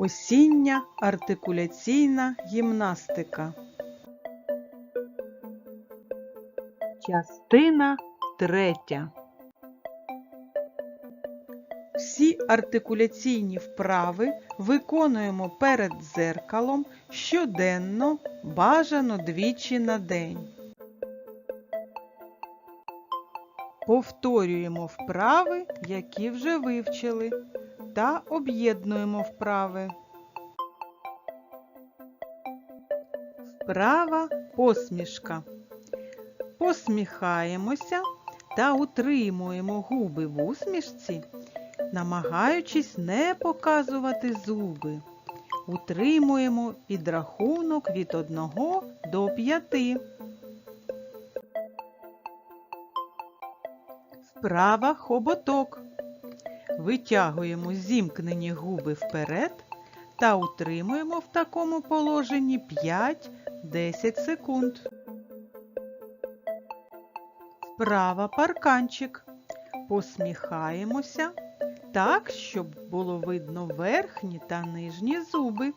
Осіння артикуляційна гімнастика. Частина третя. Всі артикуляційні вправи виконуємо перед дзеркалом щоденно, бажано двічі на день. Повторюємо вправи, які вже вивчили, та об'єднуємо вправи. Вправа посмішка. Посміхаємося та утримуємо губи в усмішці, намагаючись не показувати зуби. Утримуємо підрахунок від 1 до 5. Вправа хоботок. Витягуємо зімкнені губи вперед та утримуємо в такому положенні 5-10 секунд. Вправа парканчик. Посміхаємося так, щоб було видно верхні та нижні зуби.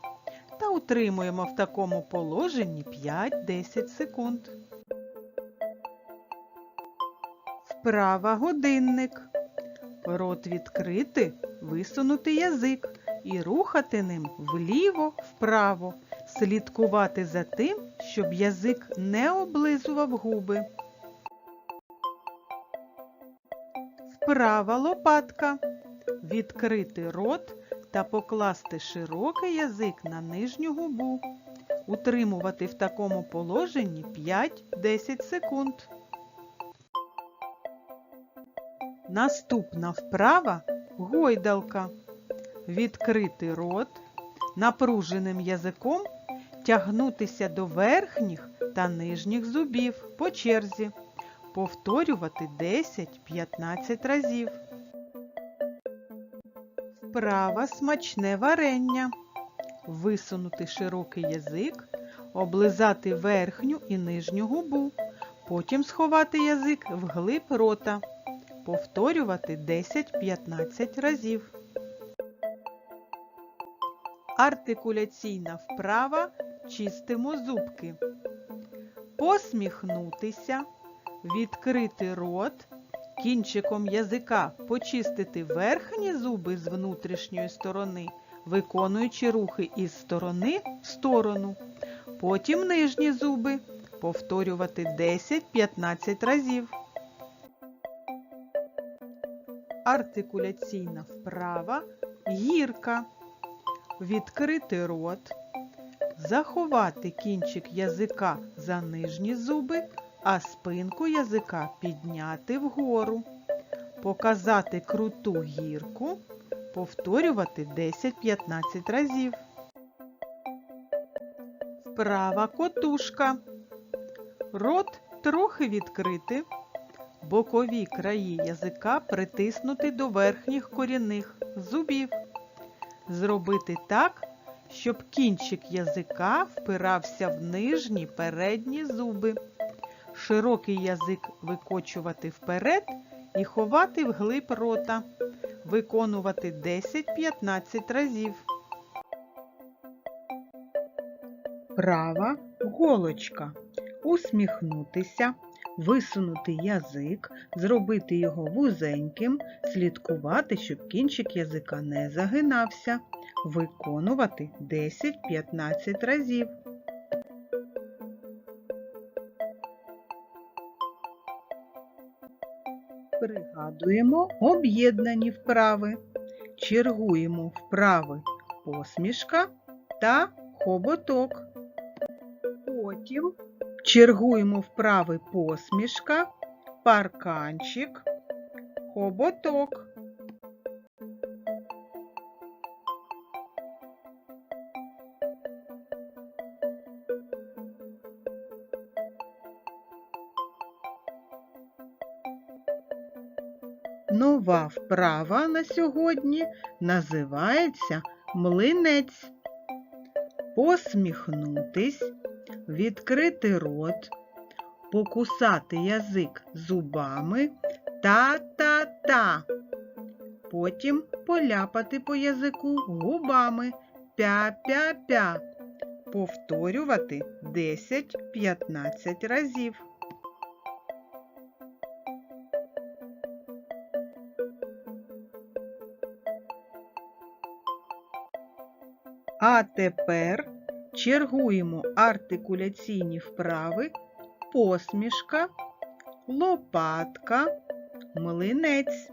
Та утримуємо в такому положенні 5-10 секунд. Вправа годинник. Рот відкрити, висунути язик і рухати ним вліво-вправо, слідкувати за тим, щоб язик не облизував губи. Вправа лопатка. Відкрити рот та покласти широкий язик на нижню губу. Утримувати в такому положенні 5-10 секунд. Наступна вправа гойдалка. Відкрити рот, напруженим язиком тягнутися до верхніх та нижніх зубів по черзі. Повторювати 10-15 разів. Вправа смачне варення. Висунути широкий язик, облизати верхню і нижню губу. Потім сховати язик вглиб рота. Повторювати 10-15 разів. Артикуляційна вправа чистимо зубки. Посміхнутися, відкрити рот, кінчиком язика почистити верхні зуби з внутрішньої сторони, виконуючи рухи із сторони в сторону. Потім нижні зуби. Повторювати 10-15 разів. Артикуляційна вправа гірка. Відкрити рот, заховати кінчик язика за нижні зуби, а спинку язика підняти вгору. Показати круту гірку, повторювати 10-15 разів. Вправа котушка. Рот трохи відкрити. Бокові краї язика притиснути до верхніх корінних зубів. Зробити так, щоб кінчик язика впирався в нижні передні зуби. Широкий язик викочувати вперед і ховати вглиб рота. Виконувати 10-15 разів. Права голочка. Усміхнутися висунути язик, зробити його вузеньким, слідкувати, щоб кінчик язика не загинався, виконувати 10-15 разів. Пригадуємо об'єднані вправи. Чергуємо вправи посмішка та хоботок. Потім Чергуємо вправи посмішка, парканчик, хоботок. Нова вправа на сьогодні називається млинець. Посміхнутись відкрити рот, покусати язик зубами та-та-та. Потім поляпати по язику губами пя-пя-пя. Повторювати 10-15 разів. А тепер чергуємо артикуляційні вправи посмішка, лопатка, млинець.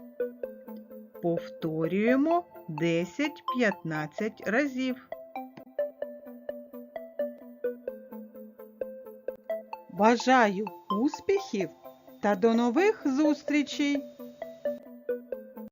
Повторюємо 10-15 разів. Бажаю успіхів та до нових зустрічей!